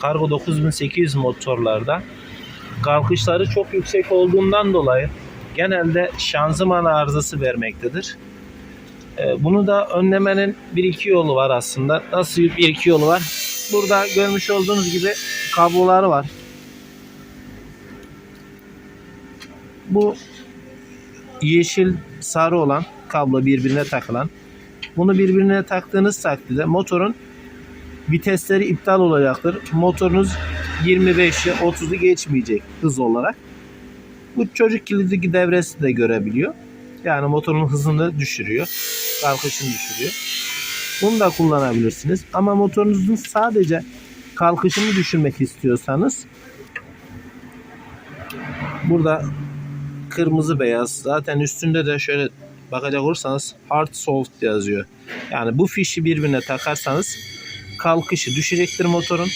Kargo 9800 motorlarda kalkışları çok yüksek olduğundan dolayı genelde şanzıman arızası vermektedir. Ee, Bunu da önlemenin bir iki yolu var aslında. Nasıl bir iki yolu var? Burada görmüş olduğunuz gibi kabloları var. Bu yeşil sarı olan kablo birbirine takılan. Bunu birbirine taktığınız takdirde motorun vitesleri iptal olacaktır. Motorunuz 25'i 30'u geçmeyecek hız olarak. Bu çocuk kilidi devresi de görebiliyor. Yani motorun hızını düşürüyor. Kalkışını düşürüyor. Bunu da kullanabilirsiniz. Ama motorunuzun sadece kalkışını düşürmek istiyorsanız burada kırmızı beyaz zaten üstünde de şöyle bakacak olursanız hard soft yazıyor. Yani bu fişi birbirine takarsanız kalkışı düşecektir motorun.